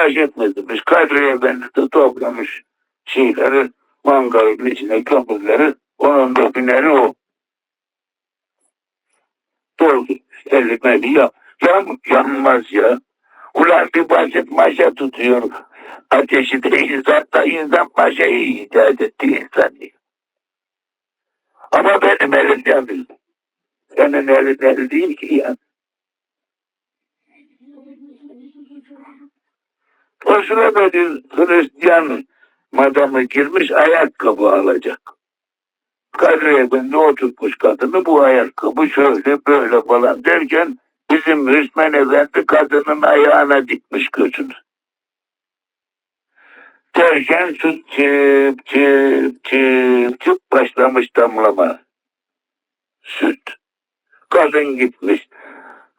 telaş etmediniz. Kadri Efendi toplamış şeyleri, mangalın içine kömürleri, onun da bineri o. Doldu. Elime ya. Yan, yanmaz ya. Ulan bir basit maşa tutuyor. Ateşi de insan da insan maşayı icat etti insan diyor. Ama benim elim yanıyor. Senin elin el değil ki ya. Sırada bir Hristiyan madamı girmiş ayakkabı alacak. Kadri Efendi oturtmuş kadını bu ayakkabı şöyle böyle falan derken bizim Hüsmen Efendi kadının ayağına dikmiş gözünü. Derken su çıp çıp çıp çıp başlamış damlama. Süt. Kadın gitmiş.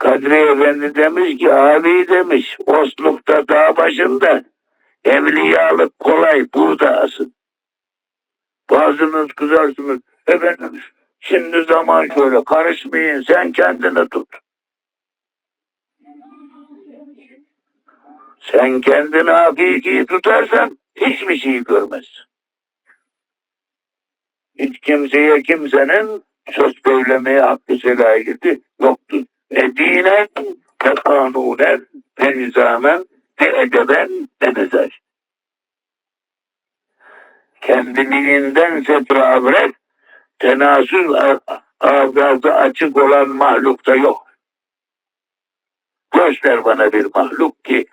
Kadri Efendi demiş ki abi demiş Osluk'ta dağ başında evliyalık kolay burada asın. Bazınız kızarsınız. Efendim şimdi zaman şöyle karışmayın sen kendini tut. Sen kendini hakiki tutarsan hiçbir şey görmezsin. Hiç kimseye kimsenin söz söylemeye hakkı selahiyeti yoktur. Ne dinen, ne kanunen, ne nizamen, ne edeben, ne mezaj. Kendiliğinden setrabret, tenasül ağzı açık olan mahlukta yok. Göster bana bir mahluk ki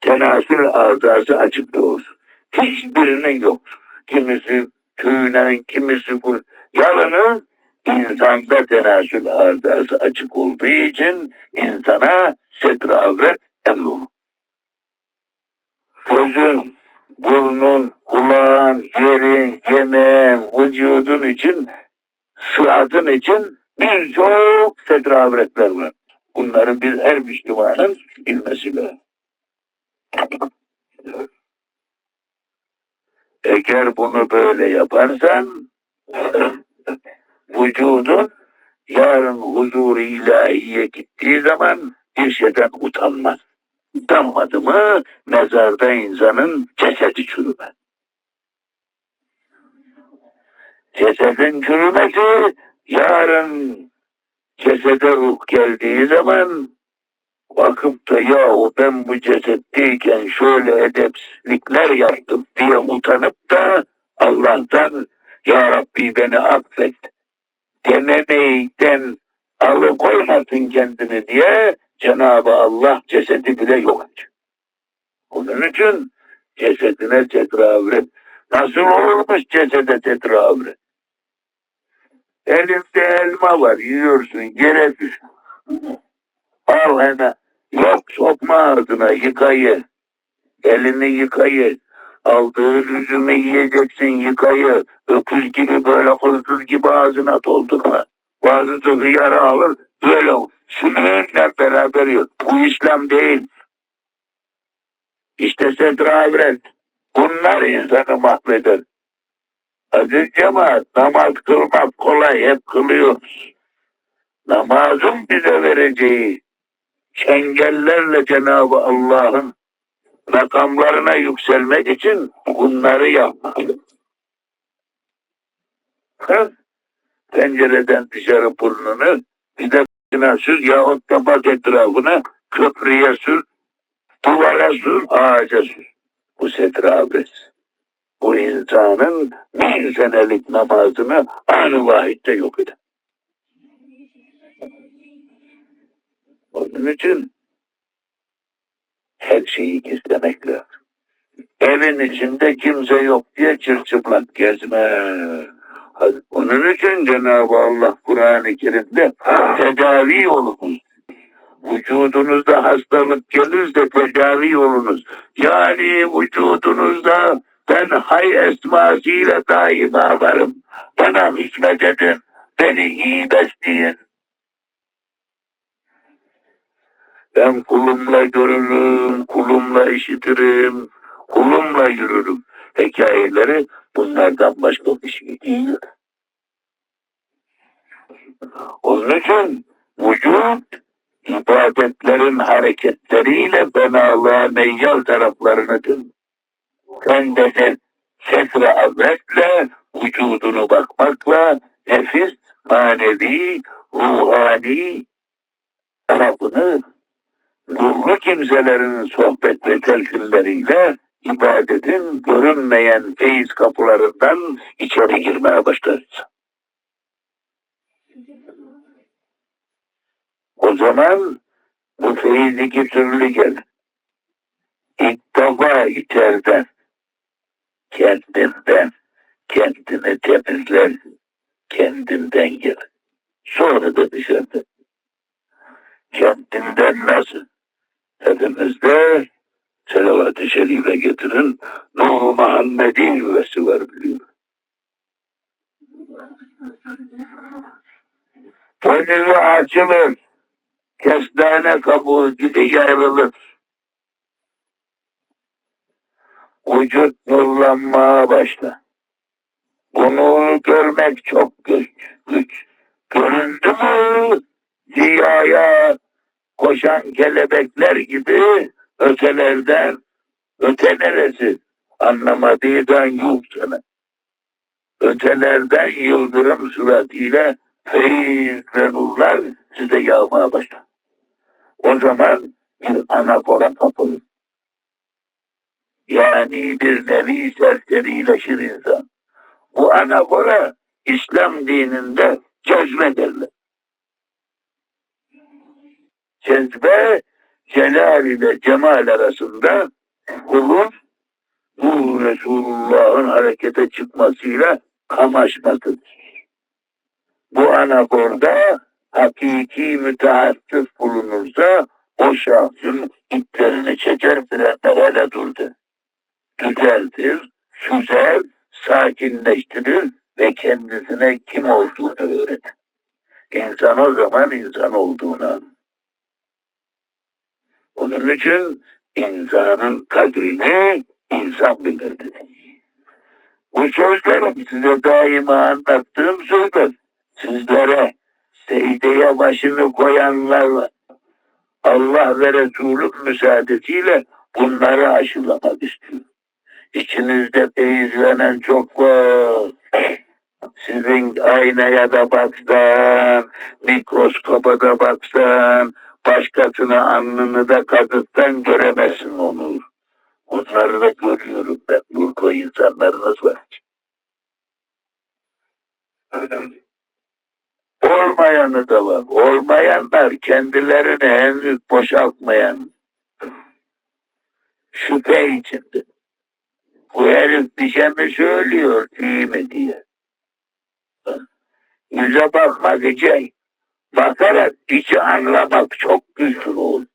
tenasül ağzı açık olsun. Hiçbirinin yok. Kimisi tüynen, kimisi bu. Yalını insanda tenasül ağzı açık olduğu için insana setrabret emrolur. Gözün, burnun, kulağın, yerin, yemeğin, vücudun için, sıhhatın için birçok setrabretler var. Bunları biz her Müslümanın bilmesi lazım. Eğer bunu böyle yaparsan vücudun yarın huzur ilahiye gittiği zaman bir şeyden utanmaz. Utanmadı mı mezarda insanın cesedi çürümez. Cesedin çürümesi yarın cesede ruh geldiği zaman bakıp da yahu ben bu cesetteyken şöyle edepsizlikler yaptım diye utanıp da Allah'tan Ya Rabbi beni affet dememeyden alıkoymasın kendini diye Cenab-ı Allah cesedi bile yok ediyor. Onun için cesedine tetravret. Nasıl olurmuş cesede tetravret? Elinde elma var yiyorsun yere düş. Al hemen. Yok sokma ağzına yıkayı. Elini yıkayı. Aldığı üzümü yiyeceksin yıkayı. Öküz gibi böyle hırsız gibi ağzına doldurma. Bazısı hıyarı alır böyle sümüğünle beraber yiyor. Bu İslam değil. İşte sedravret. Bunlar insanı mahveder. Aziz cemaat namaz kılmak kolay hep kılıyoruz. Namazın bize vereceği çengellerle Cenab-ı Allah'ın rakamlarına yükselmek için bunları yapmak. Ha? Pencereden dışarı burnunu bir de başına sür yahut da bak etrafına köprüye sür, duvara sür, ağaca sür. Bu setrabes. Bu insanın bin senelik namazını anı vahitte yok eder. Onun için her şeyi gizlemek lazım. Evin içinde kimse yok diye çırçıplak gezme. Onun için Cenab-ı Allah Kur'an-ı Kerim'de tedavi olunuz. Vücudunuzda hastalık gelirse tedavi olunuz. Yani vücudunuzda ben hay esmasıyla daima varım. Bana hizmet edin. Beni iyi besleyin. Ben kulumla görürüm, kulumla işitirim, kulumla yürürüm. Hikayeleri bunlardan başka bir şey değil. Onun için vücut ibadetlerin hareketleriyle fenalığa meyyal taraflarını dön. Kendini setre azmetle, vücudunu bakmakla nefis, manevi, ruhani tarafını nurlu kimselerin sohbet ve telkinleriyle ibadetin görünmeyen feyiz kapılarından içeri girmeye başlarız. O zaman bu feyiz iki türlü gelir. Defa içeriden, kendinden, kendini temizler, kendinden gelir. Sonra da dışarıda. Kendinden nasıl? Hepimizde selavat-ı şerife getirin. Nur Muhammed'in var biliyor. Gönlü açılır. Kestane kabuğu gibi yarılır. Vücut nurlanmaya başlar. Bunu görmek çok güç. güç. Göründü mü ziyaya koşan kelebekler gibi ötelerden öte neresi anlamadığından yuh sana. Ötelerden yıldırım suratiyle feyiz ve nurlar size yağmaya başlar. O zaman bir anafora kapılır. Yani bir nevi serserileşir insan. Bu anafora İslam dininde derler. Cezbe celal ile cemal arasında kulun bu Resulullah'ın harekete çıkmasıyla kamaşmasıdır. Bu anaforda hakiki mütehassıs bulunursa o şahsın iplerini çeker frenlere durdu. Düzeltir, süzer, sakinleştirir ve kendisine kim olduğunu öğretir. İnsan o zaman insan olduğunu anlar. İçin insanın kadrini insan bilirdi. Bu sözlerim size daima anlattığım sözler. Sizlere secdeye başını koyanlarla Allah ve Resulü müsaadesiyle bunları aşılamak istiyorum. İçinizde feyizlenen çok var. Sizin aynaya da baksan, mikroskopa da baksan, başkasına alnını da kazıtsan göremezsin onu. Onları da görüyorum ben. Burada insanlarınız var. Olmayanı da var. Olmayanlar kendilerini henüz boşaltmayan şüphe içinde. Bu herif bize mi söylüyor iyi mi diye. Yüze bakmak için bakarak içi anlamak çok güçlü olur.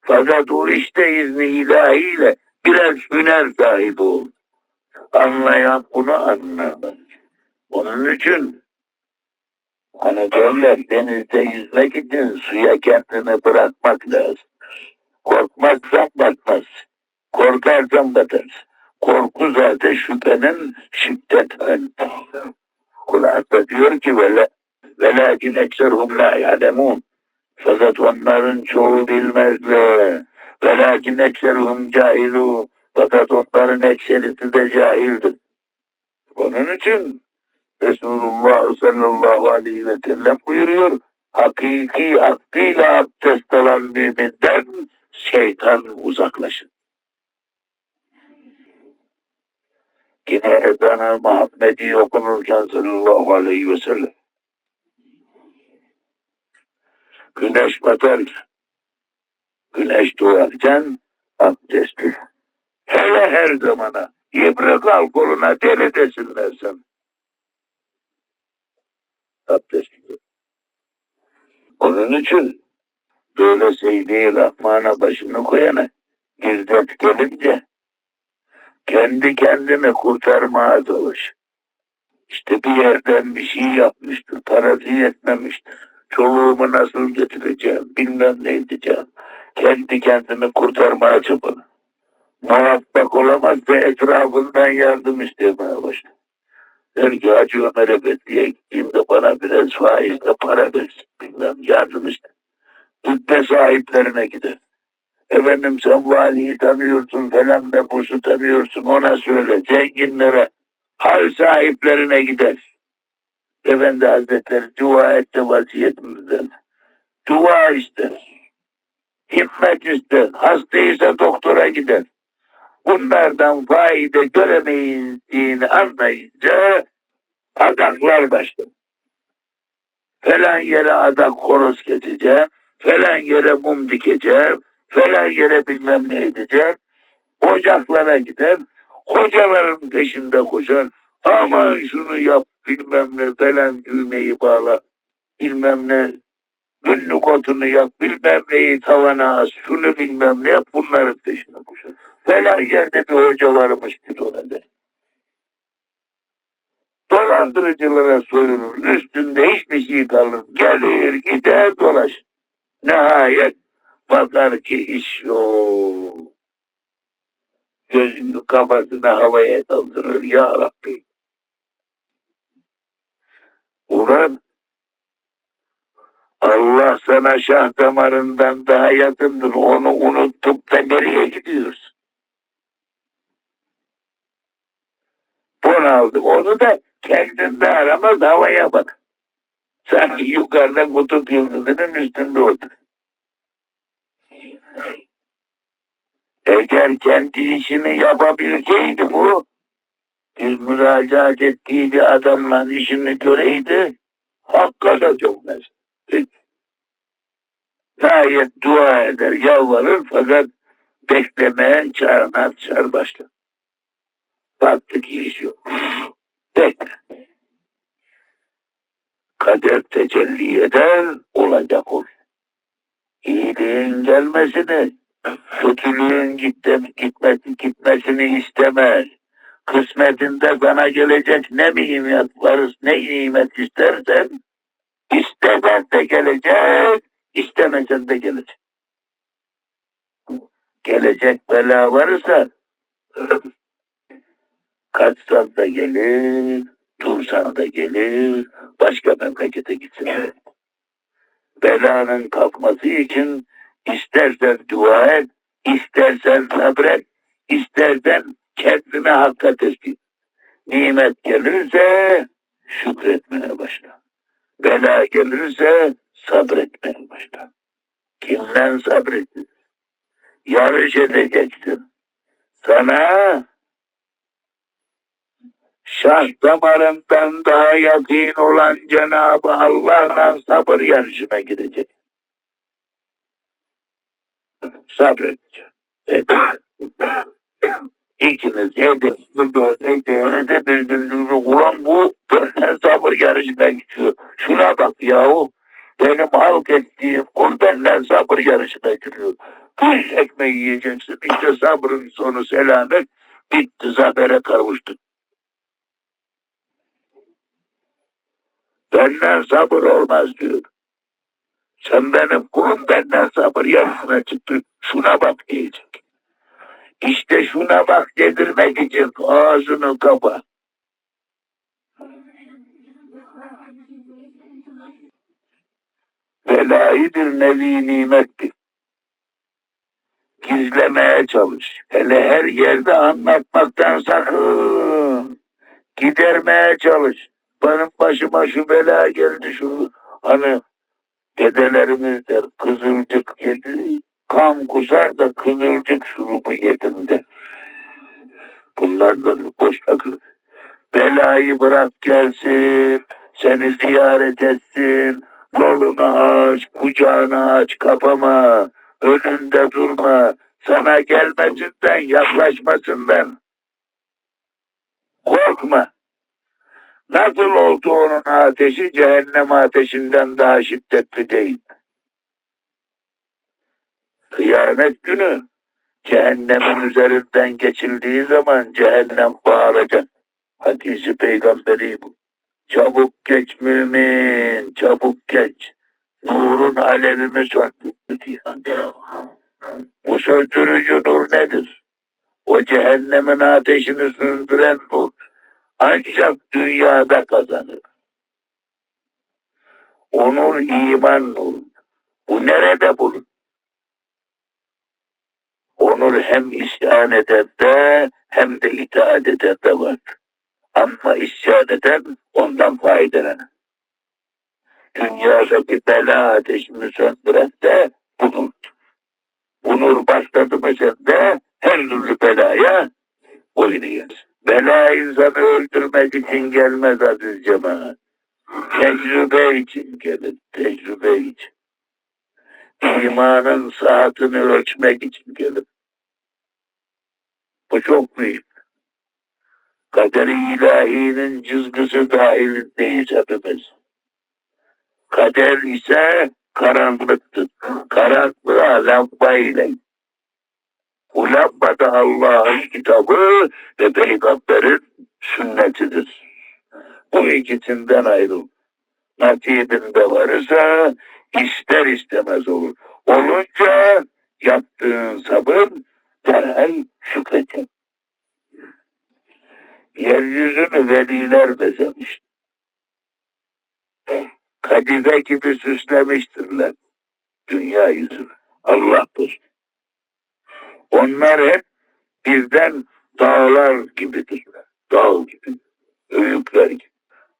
Fakat o işte izni ilahiyle biraz hüner sahibi olur. Anlayan bunu anlar. Onun için hani derler denizde yüzmek için suya kendini bırakmak lazım. Korkmazsan batmaz. Korkarsan batarsın. Korku zaten şüphenin şiddet halidir. Kur'an da diyor ki vela velakin ekserhum la ya'lemun. Fakat onların çoğu bilmezler. Velakin ekserhum cahilun. Fakat onların ekserisi de cahildir. Onun için Resulullah sallallahu aleyhi ve sellem buyuruyor. Hakiki hakkıyla abdest alan müminden şeytan uzaklaşın. Yine ezan-ı Muhammedi okunurken sallallahu aleyhi ve sellem. Güneş batarken, güneş doğarken abdestli. Hele her zamana, yıprak al koluna deli desinler sana. Abdestli. Onun için böyle Seyyid-i Rahman'a başını koyana girdap gelince kendi kendini kurtarmaya çalış. İşte bir yerden bir şey yapmıştır, parası yetmemiştir. Çoluğumu nasıl getireceğim, bilmem ne edeceğim. Kendi kendini kurtarmaya çabalı. Muvaffak olamaz ve etrafından yardım istemeye başladı. Der ki Hacı Ömer Efendi'ye gideyim de bana biraz faizle para versin. Bilmem yardım iste. Hütte sahiplerine gider. Efendim sen valiyi tanıyorsun falan da busu tanıyorsun ona söyle zenginlere hal sahiplerine gider. Efendi Hazretleri dua etti vaziyetimizden. Dua ister. Himmet ister. Hastaysa doktora gider. Bunlardan fayda göremeyeceğini anlayınca adaklar başlar. Falan yere adak horoz keseceğim. Falan yere mum dikeceğim. Falan yere bilmem ne edeceğim. Ocaklara gider. Hocaların peşinde koşar. Aman şunu yap bilmem ne falan düğmeyi bağla. Bilmem ne günlük otunu yap. Bilmem neyi tavana as. Şunu bilmem ne yap. Bunların peşinde koşar. Falan yerde bir hoca varmış bir orada. Dolandırıcılara soyunur. Üstünde hiçbir şey kalır. Gelir gider dolaş. Nihayet bakar ki iş yok. Gözünü kafasını havaya kaldırır. Ya Rabbi. Ulan Allah sana şah damarından daha yakındır. Onu unutup da nereye gidiyorsun? Bunaldı. Onu da kendinde aramaz havaya bak. Sanki yukarıda kutup yıldızının üstünde otur. Eğer kendi işini yapabilseydi bu, biz müracaat ettiği bir adamla işini göreydi, hakka da mesut. Gayet dua eder, yalvarır fakat beklemeye çağırmaz, çağır başlar. Baktı ki iş yok. Bekle. Kader tecelli eder, olacak olur. İyiliğin gelmesini, kötülüğün gitme, gitmesi, gitmesini istemez. Kısmetinde sana gelecek ne nimet varız, ne nimet istersen, istesen de gelecek, istemesen de gelecek. Gelecek bela varsa, kaçsan da gelir, dursan da gelir, başka memlekete gitsin. Belanın kalkması için istersen dua et, istersen sabret, istersen kendine hakka teslim. Nimet gelirse şükretmeye başla. Bela gelirse sabretmeye başla. Kimden sabredin? Yarış edeceksin. Sana şah damarından daha yakın olan Cenab-ı Allah'la sabır yarışına gidecek. Sabredecek. İkiniz yedi, dört, de birbirinizi ulan bu sabır yarışına gidiyor. Şuna bak yahu. Benim halk ettiğim kul benden sabır yarışına giriyor. Bir ekmeği yiyeceksin. İşte sabrın sonu selamet. Bitti zafere kavuştuk. Benden sabır olmaz diyor. Sen benim kulum benden sabır yarısına çıktı. Şuna bak diyecek. İşte şuna bak dedirmek için ağzını kapa. Belayı bir nevi nimettir. Gizlemeye çalış. Hele her yerde anlatmaktan sakın. Gidermeye çalış. Benim başıma şu bela geldi şu hani dedelerimiz der kızılcık yedi kan kusar da kızılcık şurubu yedim de. Bunlardan boş. Belayı bırak gelsin, seni ziyaret etsin, yolunu aç, kucağını aç, kapama, önünde durma, sana gelmesinden, yaklaşmasından. Korkma. Nasıl oldu onun ateşi cehennem ateşinden daha şiddetli değil. Kıyamet günü cehennemin üzerinden geçildiği zaman cehennem bağıracak. Hadisi peygamberi bu. Çabuk geç mümin, çabuk geç. Nurun alevimi söndürdü diye. Bu söndürücü nur nedir? O cehennemin ateşini söndüren nur ancak dünyada kazanır. Onun iman nur. Bu nerede bulur? Onur hem isyan edende hem de itaat edende var. Ama isyan eden ondan faydalanır. Dünyadaki bela ateşini söndüren de bunur. Bunur başladı mı sende her türlü belaya oynuyor. Bela insanı öldürmek için gelmez aziz cemaat. Tecrübe için gelir, tecrübe için. İmanın saatini ölçmek için gelir. Bu çok büyük. Kader-i ilahinin cızgısı dahilindeyiz hepimiz. Kader ise karanlıktır. Karanlığa lamba ile. Bu lamba da Allah'ın kitabı ve peygamberin sünnetidir. Bu ikisinden ayrıl. Nasibinde varsa ister istemez olur. Olunca yaptığın sabır Yeryüzünü veliler bezemiş. Kadife gibi süslemiştirler dünya yüzünü. Allah bilir. Onlar hep birden dağlar gibidirler. Dağ gibi. Öğükler gibi.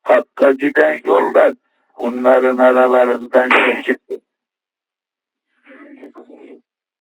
Hakka giden yollar bunların aralarından geçip